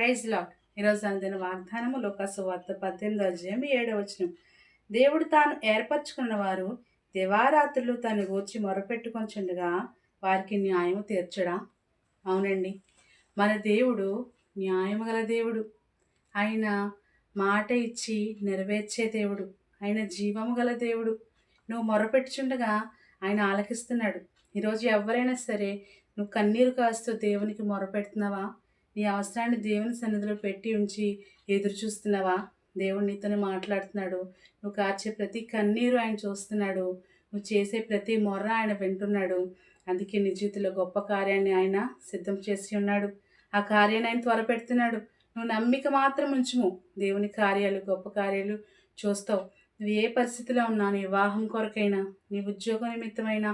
Praise lord. ఈరోజు అందిన వాగ్దానము లోకాసు వార్త పద్దెనిమిది అధ్యాయం ఏడవ వచనం. దేవుడు తాను ఏర్పరచుకున్న వారు దివారాత్రులు తను గూర్చి మొరపెట్టుకొంచుండగా వారికి న్యాయం తీర్చడా? అవునండి. మన దేవుడు న్యాయము గల దేవుడు. ఆయన మాట ఇచ్చి నెరవేర్చే దేవుడు. ఆయన జీవము గల దేవుడు. నువ్వు మొరపెట్టుచుండగా ఆయన ఆలకిస్తున్నాడు. ఈరోజు ఎవరైనా సరే నువ్వు కన్నీరు కాస్తూ దేవునికి మొరపెడుతున్నావా? నీ అవసరాన్ని దేవుని సన్నిధిలో పెట్టి ఉంచి ఎదురు చూస్తున్నావా దేవుడు నీతోనే మాట్లాడుతున్నాడు. నువ్వు కార్చే ప్రతి కన్నీరు ఆయన చూస్తున్నాడు. నువ్వు చేసే ప్రతి మొర్ర ఆయన వింటున్నాడు. అందుకే నీ జీవితంలో గొప్ప కార్యాన్ని ఆయన సిద్ధం చేసి ఉన్నాడు. ఆ కార్యాన్ని ఆయన త్వరపెడుతున్నాడు నువ్వు నమ్మిక మాత్రం ఉంచుము. దేవుని కార్యాలు గొప్ప కార్యాలు చూస్తావు. నువ్వు ఏ పరిస్థితిలో ఉన్నా నీ వివాహం కొరకైనా నీ ఉద్యోగ నిమిత్తమైనా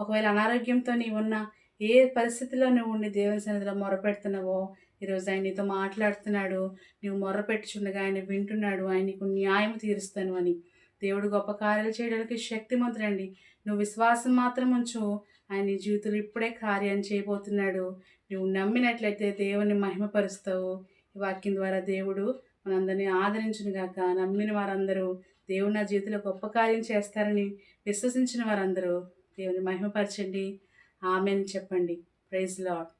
ఒకవేళ అనారోగ్యంతో నీవు ఉన్నా ఏ పరిస్థితిలో నువ్వు ఉండి దేవుని సన్నిధిలో మొరపెడుతున్నావో? ఈరోజు ఆయన నీతో మాట్లాడుతున్నాడు. నువ్వు మొర్రపెట్టుచుండగా ఆయన వింటున్నాడు. ఆయన నీకు న్యాయం తీరుస్తాను అని. దేవుడు గొప్ప కార్యాలు చేయడానికి శక్తిమంతుడండి. నువ్వు విశ్వాసం మాత్రం ఉంచు. ఆయన నీ జీవితంలో ఇప్పుడే కార్యం చేయబోతున్నాడు. నువ్వు నమ్మినట్లయితే దేవుని మహిమపరుస్తావు. ఈ వాక్యం ద్వారా దేవుడు మనందరినీ ఆదరించును గాక నమ్మిన వారందరూ దేవుడు నా జీవితంలో గొప్ప కార్యం చేస్తారని విశ్వసించిన వారందరూ దేవుని మహిమపరచండి. ఆమెను చెప్పండి. Praise lord